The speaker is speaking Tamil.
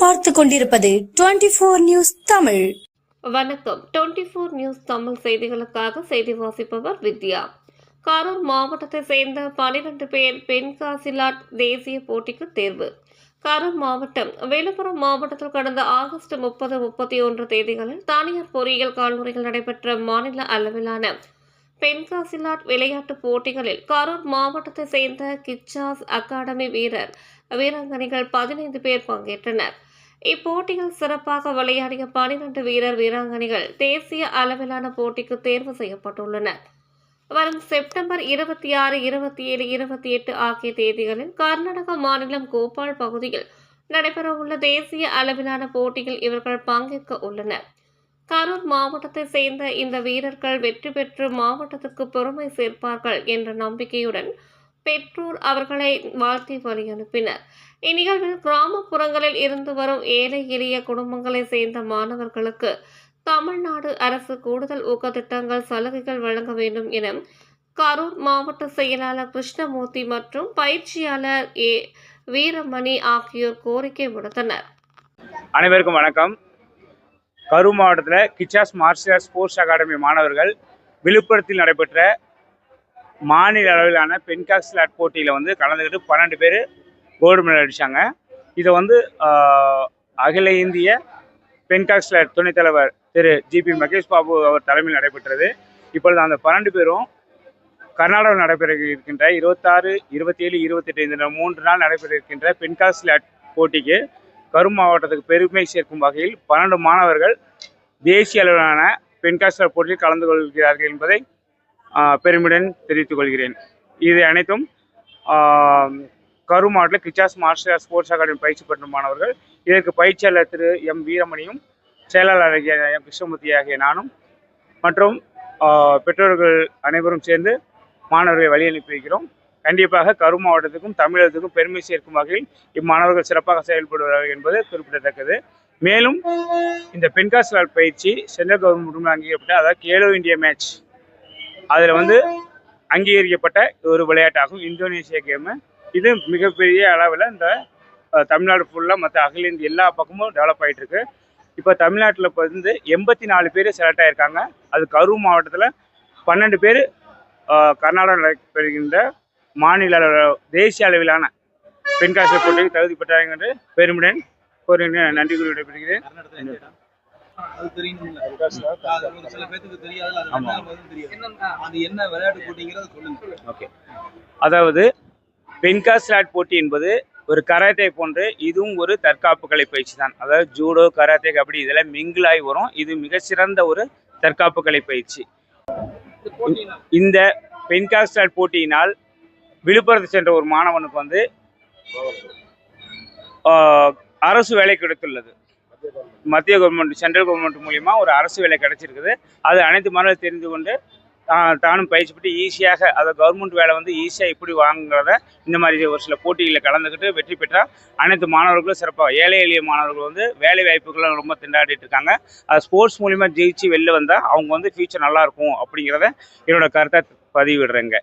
பார்த்து கொண்டிருப்பது டுவெண்டி போர் நியூஸ் தமிழ். வணக்கம். டுவெண்ட்டி ஃபோர் நியூஸ் தமிழ் செய்திகளுக்காக செய்தி வாசிப்பவர் வித்யா. கரூர் மாவட்டத்தை சேர்ந்த பனிரெண்டு பேர் பெண்காசிலாட் தேசிய போட்டிக்கு தேர்வு. கரூர் மாவட்டம் விழுப்புரம் மாவட்டத்தில் கடந்த ஆகஸ்ட் முப்பது முப்பத்தி ஒன்று தேதிகளில் தனியார் பொறியியல் கல்லூரியில் நடைபெற்ற மாநில அளவிலான பெண்காசிலாட் விளையாட்டுப் போட்டிகளில் கரூர் மாவட்டத்தை சேர்ந்த கிச்சாஸ் அகாடமி வீரர் வீராங்கனைகள் பதினைந்து பேர் பங்கேற்றனர். இப்போட்டியில் சிறப்பாக விளையாடிய பனிரெண்டு வீரர் வீராங்கனைகள் தேசிய அளவிலான போட்டிக்கு தேர்வு செய்யப்பட்டுள்ளனர். வரும் செப்டம்பர் இருபத்தி ஆறு இருபத்தி ஏழு இருபத்தி எட்டு ஆகிய தேதிகளில் கர்நாடக மாநிலம் கோபால் பகுதியில் நடைபெறவுள்ள தேசிய அளவிலான போட்டியில் இவர்கள் பங்கேற்க உள்ளனர். கரூர் மாவட்டத்தை சேர்ந்த இந்த வீரர்கள் வெற்றி பெற்று மாவட்டத்துக்கு பெருமை சேர்ப்பார்கள் என்ற நம்பிக்கையுடன் பெற்றோர் அவர்களை வாழ்த்தி வழி அனுப்பினர். இந்நிகழ்வில் கிராமப்புறங்களில் இருந்து வரும் ஏழை எளிய குடும்பங்களை சேர்ந்த மாணவர்களுக்கு தமிழ்நாடு அரசு கூடுதல் ஊக்கத்திட்டங்கள் சலுகைகள் வழங்க வேண்டும் என கரூர் மாவட்ட செயலாளர் கிருஷ்ணமூர்த்தி மற்றும் பயிற்சியாளர் ஏ வீரமணி ஆகியோர் கோரிக்கை விடுத்தனர். அனைவருக்கும் வணக்கம். கரூர் மாவட்டத்தில் கிச்சாஸ் மார்ஷல் ஸ்போர்ட்ஸ் அகாடமி மாணவர்கள் விழுப்புரத்தில் நடைபெற்ற மாநில அளவிலான பென்காக்ஸ்லாட் போட்டியில் வந்து கலந்துக்கிட்டு பன்னெண்டு பேர் கோல்டு மெடல் அடித்தாங்க இதை வந்து அகில இந்திய பென்காக்ஸ்லாட் துணைத் தலைவர் திரு ஜிபி மகேஷ் பாபு அவர் தலைமையில் நடைபெற்றது. இப்பொழுது அந்த பன்னெண்டு பேரும் கர்நாடகாவில் நடைபெற இருக்கின்ற இருபத்தாறு இருபத்தேழு இருபத்தெட்டு இந்த மூன்று நாள் நடைபெற இருக்கின்ற பென்காஸ்லாட் போட்டிக்கு கரும் மாவட்டத்துக்கு பெருமை சேர்க்கும் வகையில் பன்னெண்டு மாணவர்கள் தேசிய அளவிலான பென்காஸ்டர் போட்டியில் கலந்து கொள்கிறார்கள் என்பதை பெருமிடன் பெருமையுடன் தெரிவித்துக் கொள்கிறேன். இது அனைத்தும் கரு மாவட்டத்தில் கிச்சாஸ் மார்ஷல் ஆர்ட்ஸ் ஸ்போர்ட்ஸ் அகாடமி பயிற்சி பெற்ற மாணவர்கள். இதற்கு பயிற்சியாளர் திரு எம் வீரமணியும் செயலாளர் எம் கிருஷ்ணமூர்த்தி ஆகிய நானும் மற்றும் பெற்றோர்கள் அனைவரும் சேர்ந்து மாணவர்களை வழி அனுப்பி வைக்கிறோம் கண்டிப்பாக கரூர் மாவட்டத்துக்கும் தமிழகத்துக்கும் பெருமை சேர்க்கும் வகையில் இம்மாணவர்கள் சிறப்பாக செயல்படுவார்கள் என்பது குறிப்பிடத்தக்கது. மேலும் இந்த பெண்காசலால் பயிற்சி சென்ட்ரல் கவர்மெண்ட் அங்கீகரிக்கப்பட்ட அதாவது கேலோ இந்தியா மேட்ச் அதில் வந்து அங்கீகரிக்கப்பட்ட ஒரு விளையாட்டாகும் இந்தோனேசியா கேமு இது மிகப்பெரிய அளவில் இந்த தமிழ்நாடு ஃபுல்லாக மற்ற அகில இந்திய எல்லா பக்கமும் டெவலப் ஆகிட்டுருக்கு இப்போ தமிழ்நாட்டில் இப்போ வந்து எண்பத்தி நாலு பேர் செலக்ட் ஆகியிருக்காங்க அது கரூர் மாவட்டத்தில் பன்னெண்டு பேர் கர்நாடகா நடைபெறுகின்ற மாநில அளவில் தேசிய அளவிலான பெண்காசி போட்டிக்கு தகுதி பெற்றார்கள் என்று பெருமுடன் ஒரு நன்றி கூறி விடைபெறுகிறேன். அது தெரியணும்ல. அது ஒரு சில பேத்துக்கு தெரியாது அது. என்ன அது விளையாட்டு போட்டிங்கிறத சொல்லுங்க. ஓகே. அதாவது பென்காஸ்லாட் போட்டி என்பது ஒரு கராத்தே போன்று இதுவும் ஒரு தற்காப்பு கலை பயிற்சி தான். அதாவது ஜூடோ கராத்தே கபடி இதெல்லாம் மிங்கிளாகி வரும். இது மிக சிறந்த ஒரு தற்காப்பு கலை பயிற்சி. இந்த பென்காஸ்லாட் போட்டியினால் விழுப்புரத்தை சென்ற ஒரு மாணவனுக்கு வந்து ஆஹ், அரசு வேலை கிடைத்துள்ளது மத்திய கவர்மெண்ட் சென்ட்ரல் கவர்மெண்ட் மூலிமா ஒரு அரசு வேலை கிடைச்சிருக்குது. அது அனைத்து மாணவர்கள் தெரிந்து கொண்டு தானும் பயிற்சி பெற்று ஈஸியாக அதை கவர்மெண்ட் வேலை வந்து ஈஸியாக எப்படி வாங்குறத இந்த மாதிரி ஒரு சில போட்டிகளில் கலந்துக்கிட்டு வெற்றி பெற்றால் அனைத்து மாணவர்களும் சிறப்பாக. ஏழை எளிய மாணவர்கள் வந்து வேலை வாய்ப்புகளும் ரொம்ப திண்டாடிட்டு இருக்காங்க. அது ஸ்போர்ட்ஸ் மூலிமா ஜெயிச்சு வெளில வந்தால் அவங்க வந்து ஃபியூச்சர் நல்லாயிருக்கும் அப்படிங்கிறத என்னோட கருத்தை பதிவிடுறேங்க.